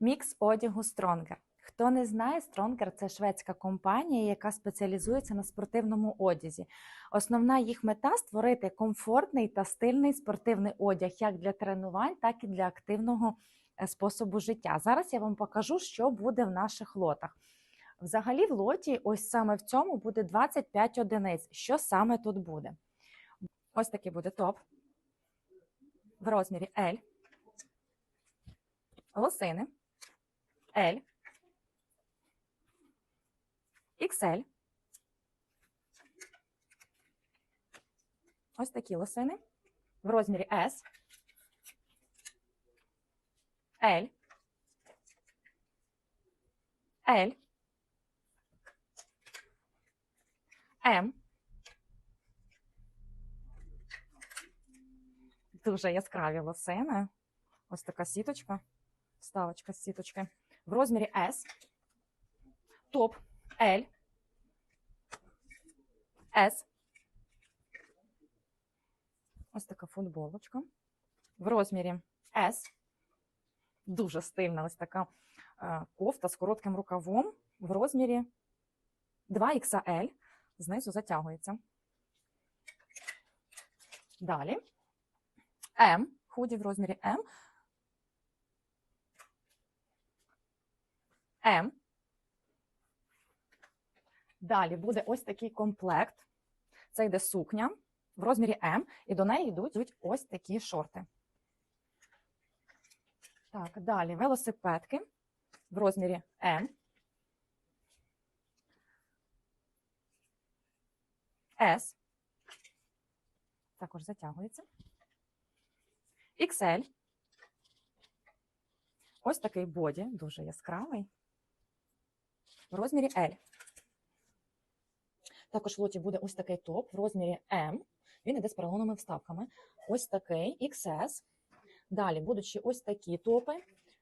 Мікс одягу Stronger. Хто не знає, Stronger – це шведська компанія, яка спеціалізується на спортивному одязі. Основна їх мета створити комфортний та стильний спортивний одяг як для тренувань, так і для активного е, способу життя. Зараз я вам покажу, що буде в наших лотах. Взагалі, в лоті, ось саме в цьому буде 25 одиниць. Що саме тут буде? Ось такий буде топ в розмірі L. Лосини L, XL. Ось такі лосини в розмірі S, L, L, M. Дуже яскраві лосини. Ось така сіточка, вставочка з сіточки. В розмірі S, топ L, S. Ось така футболочка. В розмірі S. Дуже стильна ось така е, кофта з коротким рукавом в розмірі 2XL. Знизу затягується. Далі. М. Худі в розмірі М. М. Далі буде ось такий комплект. Це йде сукня в розмірі М, і до неї йдуть ось такі шорти. Так, далі велосипедки в розмірі М. С. Також затягується. XL. Ось такий боді, дуже яскравий. В розмірі L. Також в лоті буде ось такий топ в розмірі M. Він іде з поролоновими вставками. Ось такий XS. Далі будуть ще ось такі топи.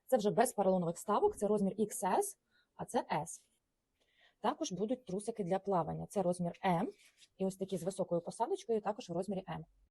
Це вже без поролонових вставок, це розмір XS, а це S. Також будуть трусики для плавання. Це розмір M. І ось такі з високою посадочкою, також в розмірі M.